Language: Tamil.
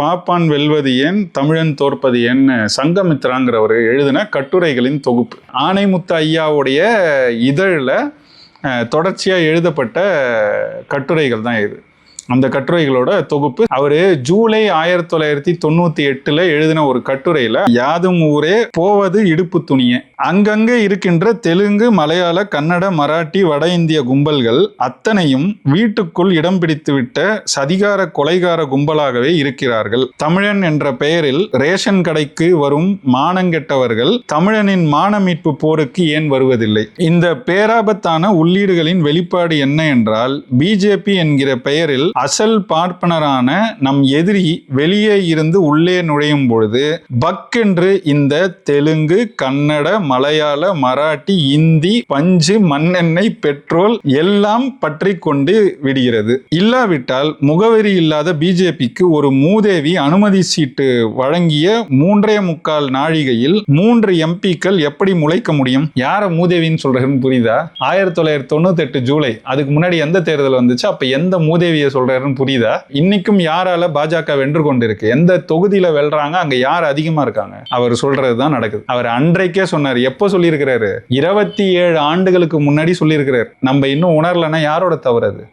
பாப்பான் வெல்வது ஏன் தமிழன் தோற்பது ஏன்னு சங்கமித்ராங்கிறவர் எழுதின கட்டுரைகளின் தொகுப்பு. ஆனைமுத்து ஐயாவுடைய இதழில் தொடர்ச்சியாக எழுதப்பட்ட கட்டுரைகள் தான் இது. அந்த கட்டுரைகளோட தொகுப்பு. அவர் ஜூலை ஆயிரத்தி தொள்ளாயிரத்தி தொண்ணூத்தி எட்டுல எழுதின ஒரு கட்டுரையில யாதும் ஊரே போவது இடுப்பு துணியே அங்கங்க இருக்கின்ற தெலுங்கு மலையாள கன்னட மராட்டி வட இந்திய கும்பல்கள் அத்தனையும் வீட்டுக்குள் இடம் பிடித்துவிட்ட சதிகார கொலைகார கும்பலாகவே இருக்கிறார்கள். தமிழன் என்ற பெயரில் ரேஷன் கடைக்கு வரும் மானங்கெட்டவர்கள் தமிழனின் மான மீட்பு போருக்கு ஏன் வருவதில்லை? இந்த பேராபத்தான உள்ளீடுகளின் வெளிப்பாடு என்ன என்றால் பிஜேபி என்கிற பெயரில் அசல் பார்ப்பனரான நம் எதிரி வெளியே இருந்து உள்ளே நுழையும் பொழுது பக் என்று இந்த தெலுங்கு கன்னட மலையாள மராட்டி இந்தி பஞ்சு மண்ணெண்ணெய் பெட்ரோல் எல்லாம் பற்றி கொண்டு விடுகிறது. இல்லாவிட்டால் முகவரி இல்லாத பிஜேபிக்கு ஒரு மூதேவி அனுமதி சீட்டு வழங்கிய மூன்றே முக்கால் நாழிகையில் மூன்று எம்பிக்கள் எப்படி முளைக்க முடியும்? யார மூதேவின்னு சொல்றதுன்னு புரியுதா? ஆயிரத்தி தொள்ளாயிரத்தி தொண்ணூத்தி எட்டு ஜூலை அதுக்கு முன்னாடி எந்த தேர்தல் வந்துச்சு? அப்ப எந்த மூதேவியை சொல்றாருன்னு புரியுதா? இன்னைக்கும் யாரால பாஜக வென்று கொண்டிருக்கு? எந்த தொகுதியில வெல்றாங்க? அங்க யார் அதிகமா இருக்காங்க? அவர் சொல்றது தான் நடக்குது. அவர் அன்றைக்கே சொன்னார். எப்போ சொல்லியிருக்கிறாரு? இருபத்தி ஏழு ஆண்டுகளுக்கு முன்னாடி சொல்லியிருக்கிறார். நம்ம இன்னும் உணரலன்னா யாரோட தவறு அது?